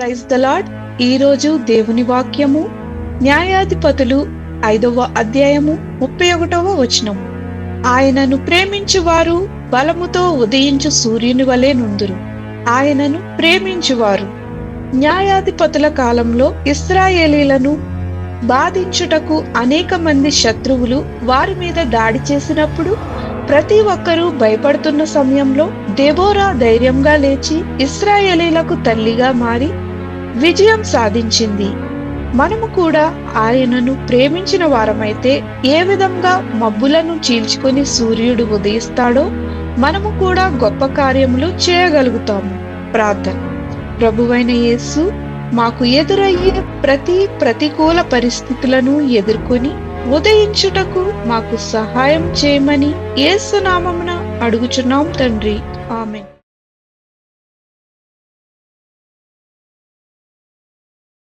Praise the lord ఈరోజు దేవుని వాక్యము న్యాయాధిపతులు ఐదవ అధ్యాయము ముప్పై ఒకటవ వచనం. ఆయనను ప్రేమించువారు బలముతో ఉదయించు సూర్యుని వలె నుందురు. ఆయనను ప్రేమించువారు. న్యాయాధిపతుల కాలంలో ఇస్రాయేలీలను బాధించుటకు అనేక మంది శత్రువులు వారి మీద దాడి చేసినప్పుడు ప్రతి ఒక్కరూ భయపడుతున్న సమయంలో దేబోరా ధైర్యంగా లేచి ఇస్రాయేలీలకు తల్లిగా మారి విజయం సాధించింది. మనము కూడా ఆయనను ప్రేమించిన వారమైతే ఏ విధంగా మబ్బులను చీల్చుకొని సూర్యుడు ఉదయిస్తాడో మనము కూడా గొప్ప కార్యములు చేయగలుగుతాము. ప్రార్థన. ప్రభువైన యేసు మాకు ఎదురయ్యే ప్రతి ప్రతికూల పరిస్థితులను ఎదుర్కొని ఉదయించుటకు మాకు సహాయం చేయమని ఏసునామమున అడుగుచున్నాం తండ్రి. ఆమె